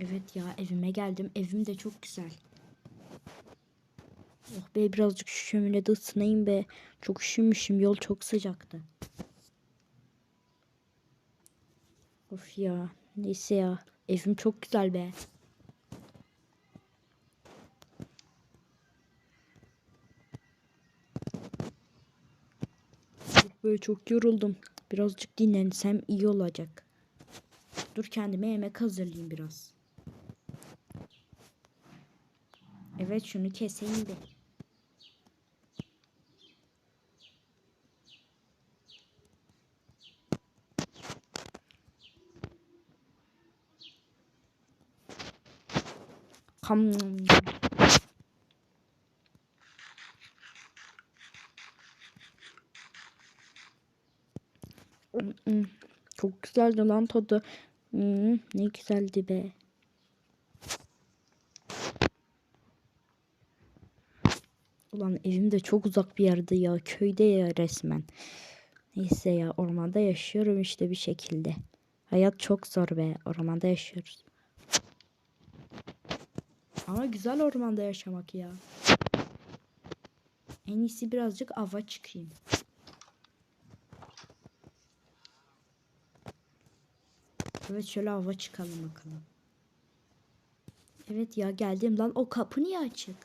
Evet ya evime geldim. Evim de çok güzel. Oh be birazcık şu şöminede ısınayım be. Çok üşümüşüm. Yol çok sıcaktı. Of ya. Neyse ya. Evim çok güzel be. Böyle çok yoruldum. Birazcık dinlensem iyi olacak. Dur kendime yemek hazırlayayım biraz. Evet şunu keseyim de. Kam. Çok güzeldi lan tadı. Hmm, ne güzeldi be. Ulan evim de çok uzak bir yerde ya. Köyde ya resmen. Neyse ya ormanda yaşıyorum işte bir şekilde. Hayat çok zor be. Ormanda yaşıyoruz. Ama güzel ormanda yaşamak ya. En iyisi birazcık ava çıkayım. Evet şöyle ava çıkalım bakalım. Evet ya geldim lan o kapı niye açık?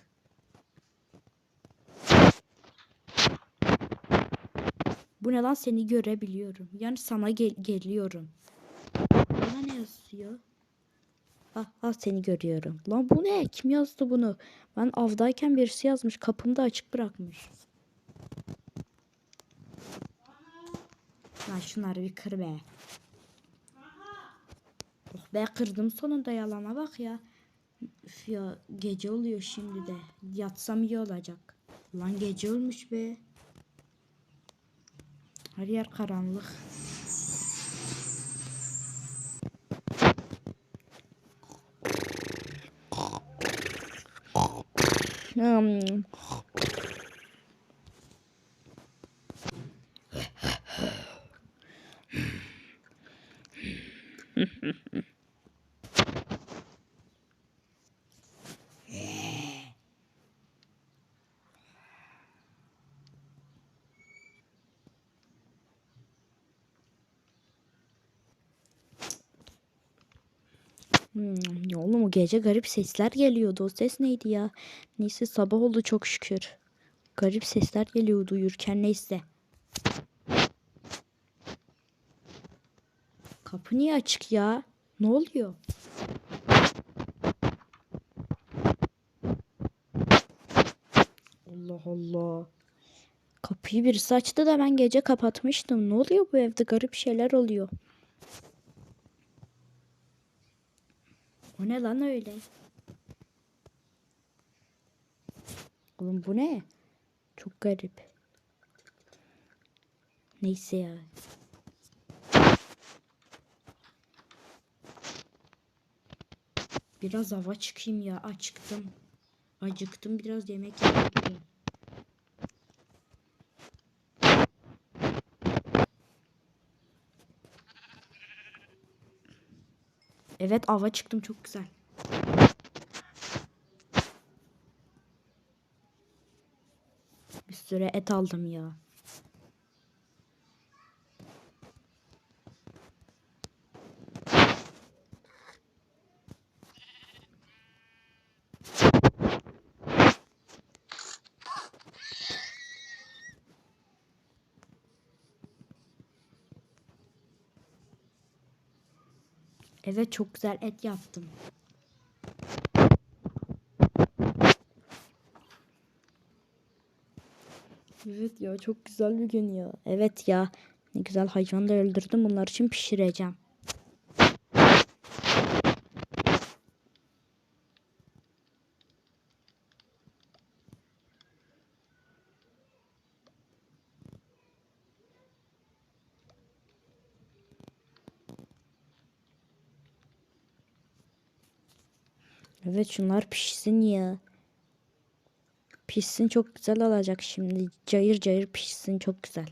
Bu ne lan seni görebiliyorum. Yani sana gel- geliyorum. Bana ne yazıyor? Ah, ah seni görüyorum. Lan bu ne? Kim yazdı bunu? Ben avdayken birisi yazmış. Kapımı da açık bırakmış. Lan şunları bir kır be. Be kırdım sonunda yalana bak ya. Üf ya gece oluyor şimdi de. Yatsam iyi olacak. Lan gece olmuş be. Her yer karanlık. Hmm. Hmm, oğlum o gece garip sesler geliyordu. O ses neydi ya? Neyse sabah oldu çok şükür. Garip sesler geliyordu uyurken neyse. Kapı niye açık ya? Ne oluyor? Allah Allah. Kapıyı birisi açtı da ben gece kapatmıştım. Ne oluyor bu evde? Garip şeyler oluyor. O ne lan öyle? Oğlum bu ne? Çok garip. Neyse ya. Biraz hava çıkayım ya. Acıktım. Acıktım biraz yemek yedim. Evet ava çıktım çok güzel. Bir sürü et aldım ya. Evet çok güzel et yaptım. Evet ya çok güzel bir gün ya. Evet ya ne güzel hayvan da öldürdüm bunlar için pişireceğim. Evet şunlar pişsin ya. Pişsin çok güzel olacak şimdi. Cayır cayır pişsin çok güzel.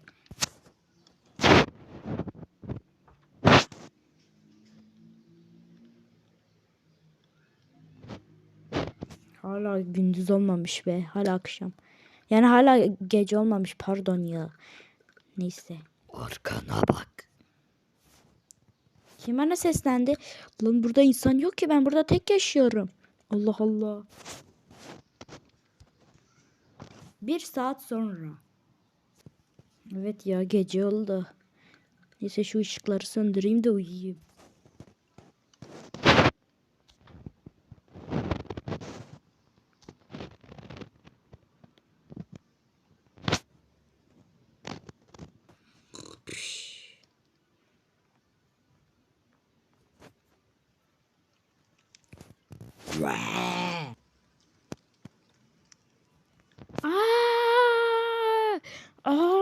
Hala gündüz olmamış be. Hala akşam. Yani hala gece olmamış pardon ya. Neyse. Arkana bak. Kim bana seslendi? Lan burada insan yok ki ben burada tek yaşıyorum. Allah Allah. Bir saat sonra. Evet ya gece oldu. Neyse şu ışıkları söndüreyim de uyuyayım. Vaa! Aa! Aa!